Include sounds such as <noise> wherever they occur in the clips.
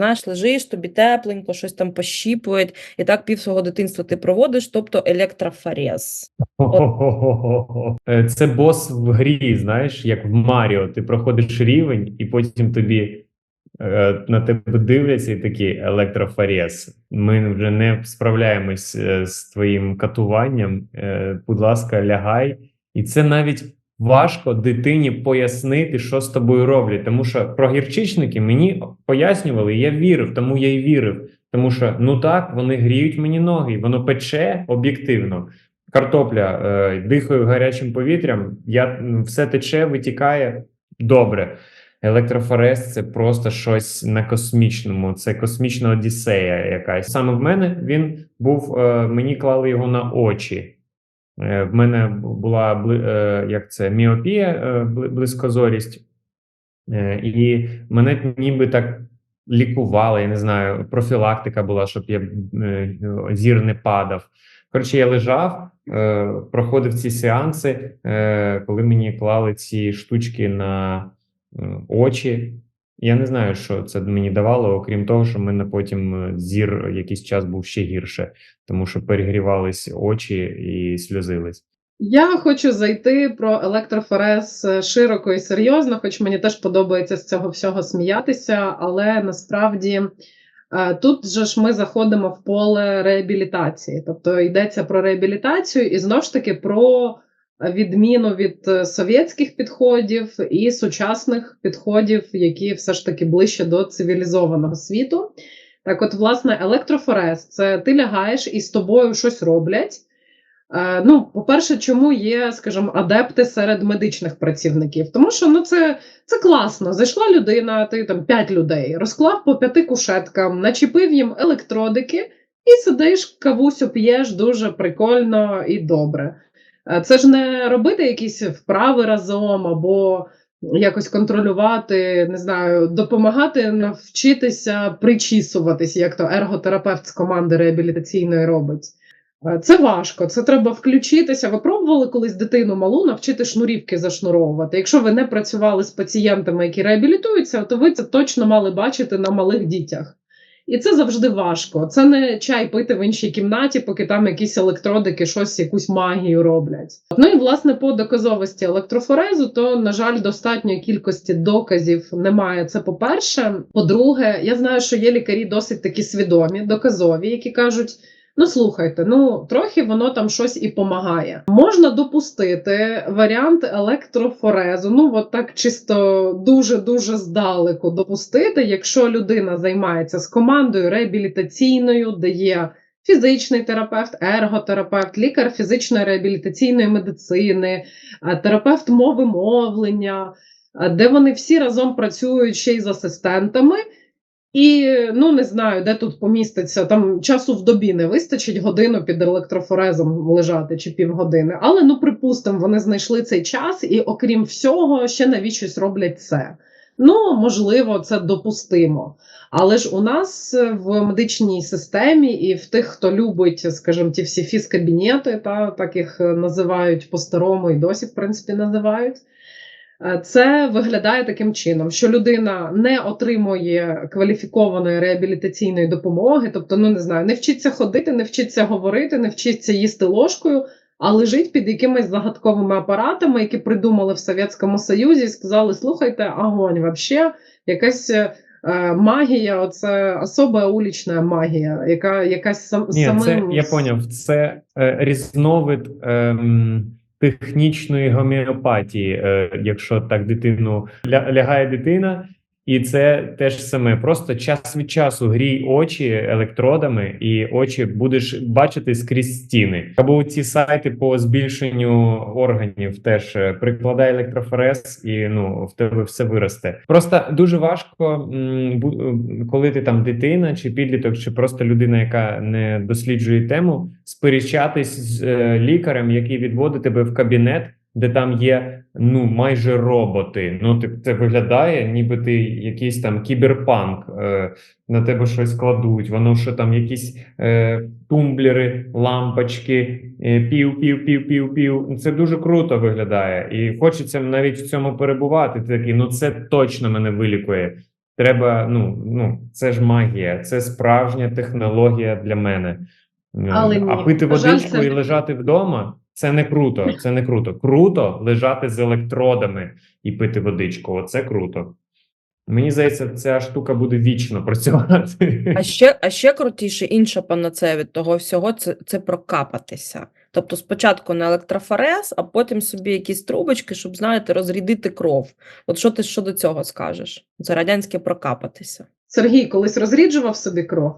знаєш, лежиш, тобі тепленько, щось там пощіпує, і так пів свого дитинства ти проводиш, тобто електрофорез. Е, Це бос в грі, знаєш, як в Маріо. Ти проходиш рівень, і потім тобі е, на тебе дивляться і такі електрофорез. Ми вже не справляємось е, з твоїм катуванням. Будь ласка, лягай. І це навіть важко дитині пояснити, що з тобою роблять. Тому що про гірчичники мені пояснювали, я вірив, тому я й вірив. Тому що ну так, вони гріють мені ноги, воно пече об'єктивно. Картопля, е, дихаю гарячим повітрям, я, все тече, витікає добре. Електрофорез це просто щось на космічному, це космічна одіссея якась. Саме в мене він був, е, мені клали його на очі. Е, В мене була е, як це, міопія, е, близькозорість, і мене ніби так лікували, я не знаю, профілактика була, щоб я зір не падав. Коротше, я лежав, проходив ці сеанси, коли мені клали ці штучки на очі. Я не знаю, що це мені давало, окрім того, що в мене потім е, зір якийсь час був ще гірше, тому що перегрівались очі і сльозились. Я хочу зайти про електрофорез е, широко і серйозно, хоч мені теж подобається з цього всього сміятися, але насправді е, тут же ж ми заходимо в поле реабілітації, тобто йдеться про реабілітацію і знову ж таки про відміну від е, совєтських підходів і сучасних підходів, які все ж таки ближче до цивілізованого світу. Так, от, власне, електрофорез це ти лягаєш і з тобою щось роблять. Е, Ну, по-перше, чому є, скажімо, адепти серед медичних працівників? Тому що ну це, це класно. Зайшла людина, ти там п'ять людей, розклав по п'яти кушеткам, начепив їм електродики, і сидиш, кавусю п'єш дуже прикольно і добре. Е, Це ж не робити якісь вправи разом або якось контролювати, не знаю, допомагати навчитися причісуватись, як то ерготерапевт з команди реабілітаційної робить. Е, Це важко, це треба включитися. Ви пробували колись дитину малу навчити шнурівки зашнуровувати. Якщо ви не працювали з пацієнтами, які реабілітуються, то ви це точно мали бачити на малих дітях. І це завжди важко. Це не чай пити в іншій кімнаті, поки там якісь електродики щось, якусь магію роблять. Ну і власне по доказовості електрофорезу, то на жаль, достатньої кількості доказів немає. Це по-перше. По-друге, я знаю, що є лікарі досить такі свідомі, доказові, які кажуть. Ну, слухайте, ну трохи воно там щось і помагає. Можна допустити варіант електрофорезу. Ну, от так чисто дуже-дуже здалеку допустити, якщо людина займається з командою реабілітаційною, де є фізичний терапевт, ерготерапевт, лікар фізичної реабілітаційної медицини, е, терапевт мови мовлення, е, де вони всі разом працюють ще й з асистентами. І ну не знаю, де тут поміститься. Там часу в добі не вистачить годину під електрофорезом лежати чи півгодини. Але ну припустимо, вони знайшли цей час, і окрім всього, ще навіщось роблять це. Ну, можливо, це допустимо. Але ж у нас в медичній системі і в тих, хто любить, скажімо, ті всі фізкабінети, та так їх називають по-старому і досі, в принципі, називають. Е, Це виглядає таким чином, що людина не отримує кваліфікованої реабілітаційної допомоги, тобто, ну не знаю, не вчиться ходити, не вчиться говорити, не вчиться їсти ложкою, а лежить під якимись загадковими апаратами, які придумали в Совєтському Союзі, і сказали: слухайте, огонь, вообще якась е, магія, оце особа улічна магія, яка якась сам Ні, самим це я поняв. Це е, різновид ем, технічної гомеопатії, е, якщо так дитину ля, лягає дитина, і це теж саме. Просто час від часу грій очі електродами, і очі будеш бачити скрізь стіни. Або ці сайти по збільшенню органів теж е, прикладай електрофорез, і ну в тебе все виросте. Просто дуже важко, е, коли ти там дитина чи підліток, чи просто людина, яка не досліджує тему, сперечатись з е, лікарем, який відводить тебе в кабінет. Де там є ну майже роботи. Ну ти це виглядає, ніби ти якийсь там кіберпанк. Е, на тебе щось кладуть. Воно що там якісь е, тумблери, лампочки, е, пів, пів, пів, пів, пів. Це дуже круто виглядає, і хочеться навіть в цьому перебувати. Ти такий, ну це точно мене вилікує. Треба, ну, ну, це ж магія, це справжня технологія для мене. Але а ні, пити жаль, водичку це і лежати вдома це не круто. Це не круто. Круто лежати з електродами і пити водичку. Оце круто. Мені здається, ця штука буде вічно працювати. А ще, а ще крутіше інша панацея від того всього це, це прокапатися. Тобто спочатку на електрофорез, а потім собі якісь трубочки, щоб, знаєте, розрідити кров. От що ти щодо цього скажеш? Це радянське прокапатися. Сергій колись розріджував собі кров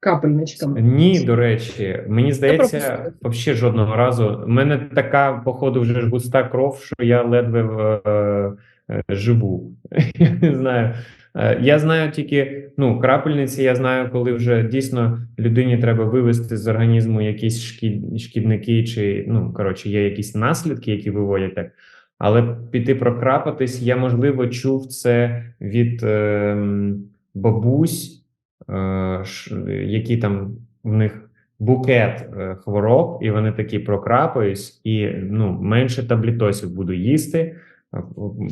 капельничками. Ні, до речі, мені здається, взагалі жодного разу. У мене така, походу, вже ж густа кров, що я ледве е, е, живу. <laughs> Я не знаю. Е, Я знаю тільки ну, крапельниці, я знаю, коли вже дійсно людині треба вивести з організму якісь шкід, шкідники, чи ну, коротше, є якісь наслідки, які виводять так. Але піти прокрапатись, я можливо чув це від е, бабусь, які там в них букет е, хвороб, і вони такі прокрапаюсь, і ну, менше таблітосів буду їсти. е,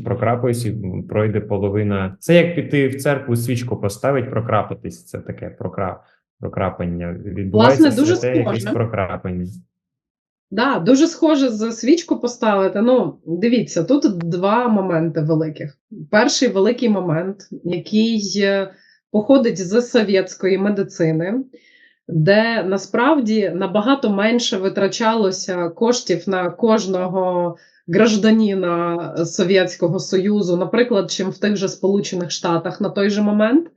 Прокрапаюсь і пройде половина. Це як піти в церкву свічку поставить, прокрапатись. Це таке прокра... прокрапання. Відбувається Власне, дуже святе якесь схоже. прокрапання. Да, дуже схоже з свічку поставити. Ну, дивіться, тут два моменти великих. Перший великий момент, який е, походить з совєтської медицини, де насправді набагато менше витрачалося коштів на кожного гражданина Совєтського Союзу, наприклад, чим в тих же Сполучених Штатах на той же момент.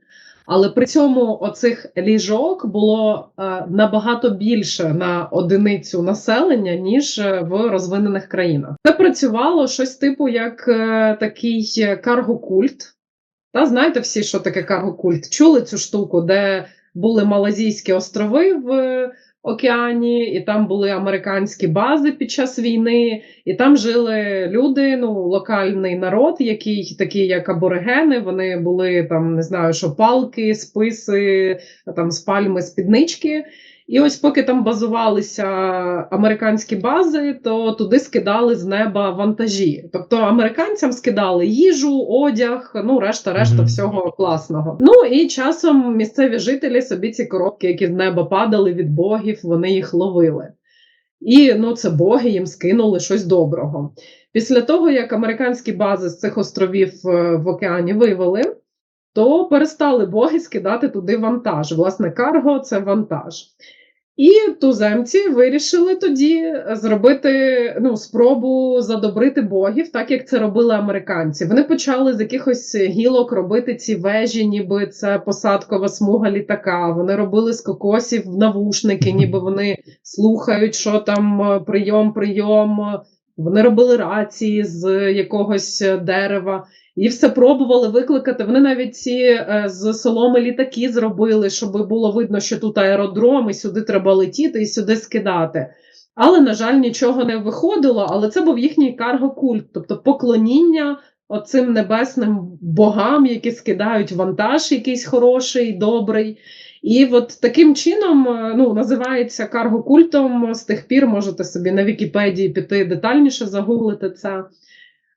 Але при цьому оцих ліжок було е, набагато більше на одиницю населення, ніж е, в розвинених країнах. Це працювало щось типу як е, такий каргокульт. Та знаєте всі, що таке каргокульт? Чули цю штуку, де були Малазійські острови в е, океані, і там були американські бази під час війни, і там жили люди, ну локальний народ, який такий, як аборигени. Вони були там, не знаю, що палки, списи, там з пальми, спіднички. І ось поки там базувалися американські бази, то туди скидали з неба вантажі. Тобто американцям скидали їжу, одяг, ну решта, решта Мгм. всього класного. Ну і часом місцеві жителі собі ці коробки, які з неба падали від богів, вони їх ловили. І ну, це боги їм скинули щось доброго. Після того, як американські бази з цих островів е, в океані вивели, то перестали боги скидати туди вантаж. Власне, карго це вантаж. І туземці вирішили тоді зробити ну, спробу задобрити богів, так як це робили американці. Вони почали з якихось гілок робити ці вежі, ніби це посадкова смуга літака. Вони робили з кокосів навушники, ніби вони слухають, що там е, прийом, прийом. Вони робили рації з якогось дерева. І все пробували викликати. Вони навіть ці е, з соломи літаки зробили, щоб було видно, що тут аеродром, і сюди треба летіти і сюди скидати. Але, на жаль, нічого не виходило. Але це був їхній карго-культ, тобто поклоніння оцим небесним богам, які скидають вантаж, якийсь хороший, добрий. І от таким чином е, ну, називається карго-культом. З тих пір можете собі на Вікіпедії піти детальніше загуглити це.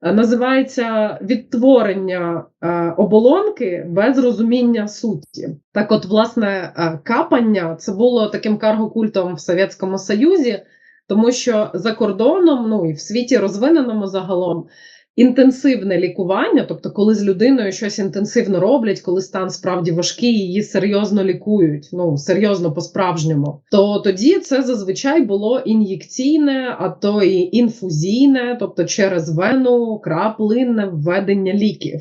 Е, Називається відтворення е, оболонки без розуміння суті. Так, от, власне, е, капання це було таким карго-культом в Совєтському Союзі, тому що за кордоном, ну і в світі розвиненому загалом, інтенсивне лікування, тобто, коли з людиною щось інтенсивно роблять, коли стан справді важкий, її серйозно лікують, ну серйозно по-справжньому, то тоді це зазвичай було ін'єкційне, а то і інфузійне, тобто через вену краплинне введення ліків.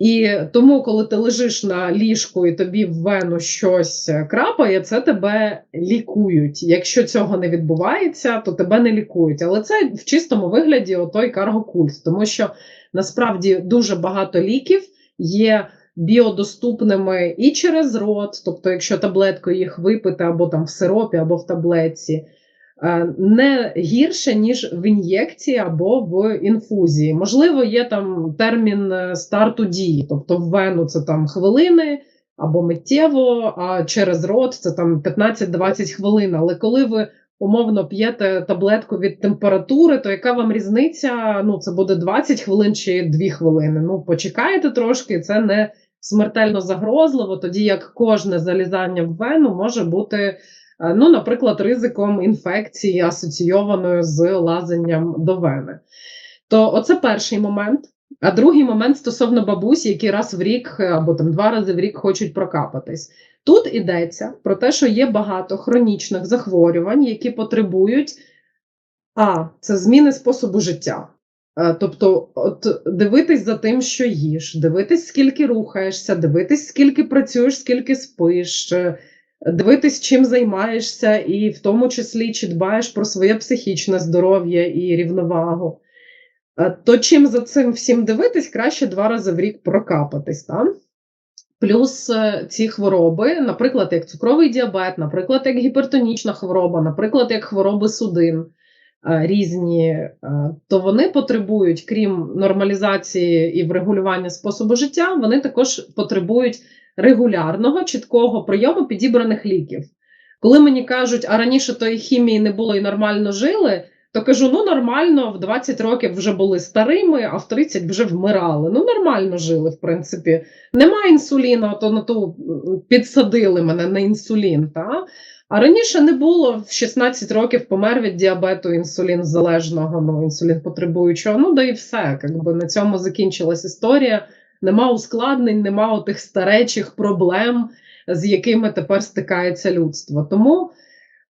І тому, коли ти лежиш на ліжку і тобі в вену щось е, крапає, це тебе лікують. Якщо цього не відбувається, то тебе не лікують. Але це в чистому вигляді отой каргокульт, тому що насправді дуже багато ліків є біодоступними і через рот, тобто, якщо таблеткою їх випити або там в сиропі, або в таблетці. Е, Не гірше, ніж в ін'єкції або в інфузії. Можливо, є там термін е, старту дії, тобто в вену це там хвилини або миттєво, а через рот це там 15-20 хвилин. Але коли ви умовно п'єте таблетку від температури, то яка вам різниця? Ну, це буде 20 хвилин чи 2 хвилини. Ну, почекаєте трошки, це не смертельно загрозливо, тоді як кожне залізання в вену може бути, ну, наприклад, ризиком інфекції асоційованою з лазанням до вени. То оце перший момент. А другий момент стосовно бабусі, які раз в рік е, або там два рази в рік хочуть прокапатись. Тут йдеться про те, що є багато хронічних захворювань, які потребують а це зміни способу життя. Е, Тобто, от дивитись за тим, що їш, дивитись, скільки рухаєшся, дивитись, скільки працюєш, скільки спиш, е, дивитись, чим займаєшся, і в тому числі чи дбаєш про своє психічне здоров'я і рівновагу. Е, То чим за цим всім дивитись, краще два рази в рік прокапатись. Там. Плюс е, ці хвороби, наприклад, як цукровий діабет, наприклад, як гіпертонічна хвороба, наприклад, як хвороби судин е, різні, то вони потребують, крім нормалізації і врегулювання способу життя, вони також потребують регулярного, чіткого прийому підібраних ліків. Коли мені кажуть, а раніше тої хімії не було і нормально жили, то кажу: ну нормально, в 20 років вже були старими, а в 30 вже вмирали. Ну, нормально жили, в принципі. Нема інсуліну, то на ту підсадили мене на інсулін. Та? А раніше не було в 16 років помер від діабету інсулін залежного, ну інсулін потребуючого. Ну да і все. Якби на цьому закінчилась історія. Нема ускладнень, нема отих старечих проблем, з якими тепер стикається людство. Тому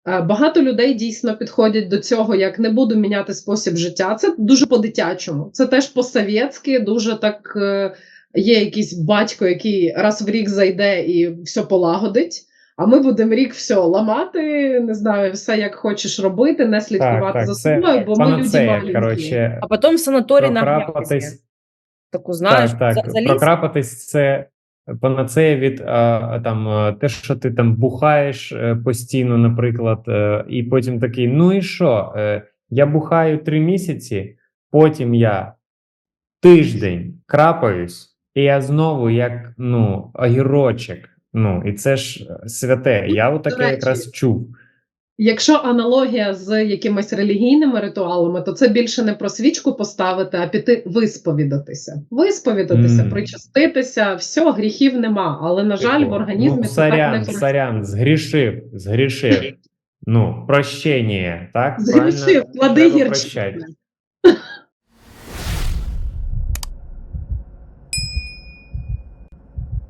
е, багато людей дійсно підходять до цього, як не буду міняти спосіб життя. Це дуже по-дитячому. Це теж по-совєтськи, дуже так. е, Є якийсь батько, який раз в рік зайде і все полагодить. А ми будемо рік все ламати, не знаю, все як хочеш робити, не слідкувати так, за собою, бо ми люди маленькі. коротше, А потім в санаторій на. Таку знаєш, Так, так. заліз. Прокрапатись це панацея від а, там те, що ти там бухаєш е, постійно, наприклад, е, і потім такий: ну і що? Е, Я бухаю три місяці, потім я тиждень крапаюсь, і я знову як ну, огірочок. Ну, і це ж святе. Я До отаке якраз чув. Якщо аналогія з якимись релігійними ритуалами, то це більше не про свічку поставити, а піти висповідатися. Висповідатися, mm. причаститися, все, гріхів нема. Але, на жаль, в організмі ну, це так не сорян, згрішив, згрішив. Ну, прощення, так? Згрішив, Правильно? клади прощати.